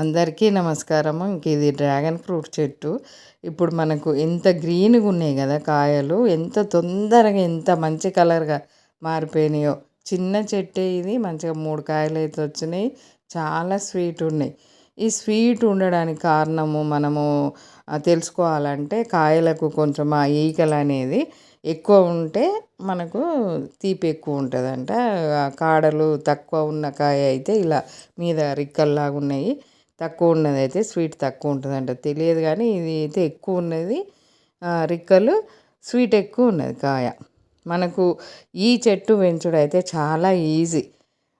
అందరికీ నమస్కారము. ఇంక ఇది డ్రాగన్ ఫ్రూట్ చెట్టు. ఇప్పుడు మనకు ఎంత గ్రీన్గా ఉన్నాయి కదా కాయలు. ఎంత తొందరగా ఎంత మంచి కలర్గా మారిపోయినాయో. చిన్న చెట్టే ఇది. మంచిగా మూడు కాయలు అయితే వచ్చినాయి. చాలా స్వీట్ ఉన్నాయి. ఈ స్వీట్ ఉండడానికి కారణము మనము తెలుసుకోవాలంటే కాయలకు కొంచెం ఆ ఈకలు అనేది ఎక్కువ ఉంటే మనకు తీపి ఎక్కువ ఉంటుందంట. కాడలు తక్కువ ఉన్న కాయ అయితే ఇలా మీద రిక్కల్లాగా ఉన్నాయి. తక్కువ ఉన్నది అయితే స్వీట్ తక్కువ ఉంటుందంట. తెలియదు కానీ ఇది అయితే ఎక్కువ ఉన్నది. రిక్కలు స్వీట్ ఎక్కువ ఉన్నది కాయ. మనకు ఈ చెట్టు పెంచుడు అయితే చాలా ఈజీ.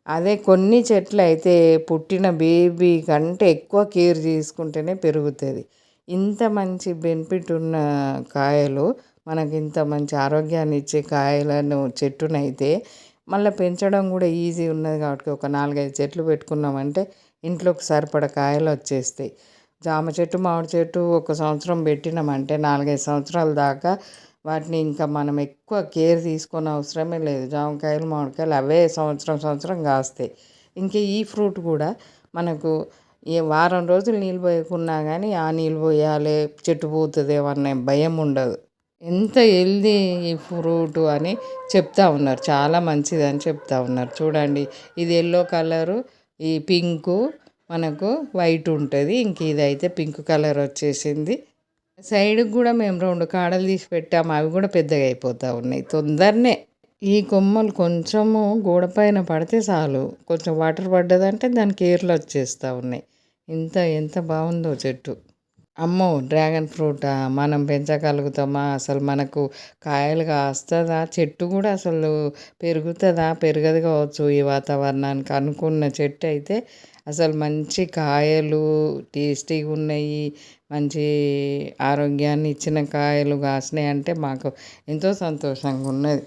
అదే కొన్ని చెట్లు అయితే పుట్టిన బేబీ కంటే ఎక్కువ కేర్ తీసుకుంటేనే పెరుగుతుంది. ఇంత మంచి బెనిఫిట్ ఉన్న కాయలు మనకి ఇంత మంచి ఆరోగ్యాన్ని ఇచ్చే కాయలను చెట్టునైతే మళ్ళీ పెంచడం కూడా ఈజీ ఉన్నది కాబట్టి ఒక నాలుగైదు చెట్లు పెట్టుకున్నామంటే ఇంట్లోకి సరిపడ కాయలు వచ్చేస్తాయి. జామ చెట్టు మామిడి చెట్టు ఒక సంవత్సరం పెట్టినామంటే నాలుగైదు సంవత్సరాల దాకా వాటిని ఇంకా మనం ఎక్కువ కేర్ తీసుకొని అవసరమే లేదు. జామకాయలు మామిడికాయలు అవే సంవత్సరం సంవత్సరం కాస్తాయి. ఇంకా ఈ ఫ్రూట్ కూడా మనకు ఏ వారం రోజులు నీళ్ళు పోయకున్నా కానీ ఆ నీళ్ళు పోయాలి చెట్టు పోతుంది అనే భయం ఉండదు. ఎంత హెల్దీ ఈ ఫ్రూట్ అని చెప్తా ఉన్నారు. చాలా మంచిది అని చెప్తా ఉన్నారు. చూడండి ఇది ఎల్లో కలరు ఈ పింకు మనకు వైట్ ఉంటుంది. ఇంక ఇదైతే పింక్ కలర్ వచ్చేసింది. సైడ్కి కూడా మేము రెండు కాడలు తీసి పెట్టాము అవి కూడా పెద్దగా అయిపోతూ ఉన్నాయి. తొందరనే ఈ కొమ్మలు కొంచెము గోడ పైన పడితే చాలు. కొంచెం వాటర్ పడ్డదంటే దాని కేర్లు వచ్చేస్తూ ఉన్నాయి. ఇంత ఎంత బాగుందో చెట్టు. అమ్మో డ్రాగన్ ఫ్రూటా? మనం పెంచగలుగుతామా? అసలు మనకు కాయలు కాస్తుందా? చెట్టు కూడా అసలు పెరుగుతుందా? పెరగదు కావచ్చు ఈ వాతావరణానికి అనుకున్న చెట్టు అయితే. అసలు మంచి కాయలు టేస్టీగా ఉన్నాయి మంచి ఆరోగ్యాన్ని ఇచ్చిన కాయలు కాసినాయి అంటే మాకు ఎంతో సంతోషంగా ఉన్నది.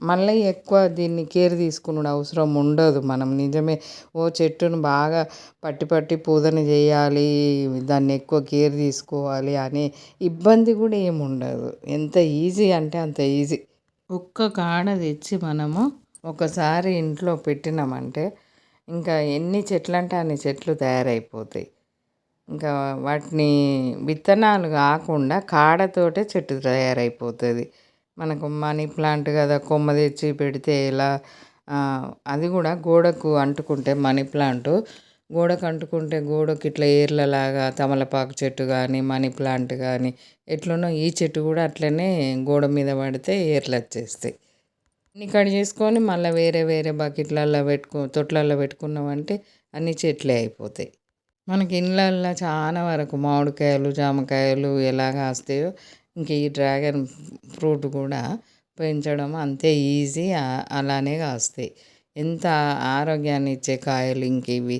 మళ్ళీ ఎక్కువ దీన్ని కేర్ తీసుకునే అవసరం ఉండదు. మనం నిజమే ఓ చెట్టును బాగా పట్టి పట్టి పూజన చేయాలి దాన్ని ఎక్కువ కేర్ తీసుకోవాలి అనే ఇబ్బంది కూడా ఏమి ఉండదు. ఎంత ఈజీ అంటే అంత ఈజీ ఒక్క కాడ తెచ్చి మనము ఒకసారి ఇంట్లో పెట్టినామంటే ఇంకా ఎన్ని చెట్లు అంటే అన్ని చెట్లు తయారైపోతాయి. ఇంకా వాటిని విత్తనాలు కాకుండా కాడతోటే చెట్టు తయారైపోతుంది. మనకు మనీ ప్లాంట్ కదా కొమ్మ తెచ్చి పెడితే ఎలా? అది కూడా గోడకు అంటుకుంటే మనీ ప్లాంట్. గోడకు అంటుకుంటే గోడకు ఇట్లా ఏర్లలాగా తమలపాకు చెట్టు కానీ మనీ ప్లాంట్ కానీ ఎట్లనో ఈ చెట్టు కూడా అట్లనే గోడ మీద పడితే ఏర్లు వచ్చేస్తాయి ఇన్ని కట్ చేసుకొని మళ్ళీ వేరే వేరే బకెట్లలో పెట్టుకు తొట్లల్లో పెట్టుకున్నామంటే అన్ని చెట్లే అయిపోతాయి. మనకి ఇళ్ళల్లో చాలా వరకు మామిడికాయలు జామకాయలు ఎలా కాస్తాయో ఇంక ఈ డ్రాగన్ ఫ్రూట్ కూడా పెంచడం అంతే ఈజీ అలానే కాస్తాయి. ఎంత ఆరోగ్యాన్ని ఇచ్చే కాయలు ఇంక ఇవి?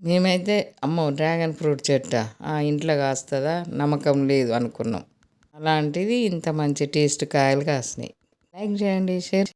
మేమైతే అమ్మో డ్రాగన్ ఫ్రూట్ చెట్ట ఇంట్లో కాస్తుందా? నమ్మకం లేదు అనుకున్నాం. అలాంటిది ఇంత మంచి టేస్ట్ కాయలు కాసినాయి. లైక్ చేయండి షేర్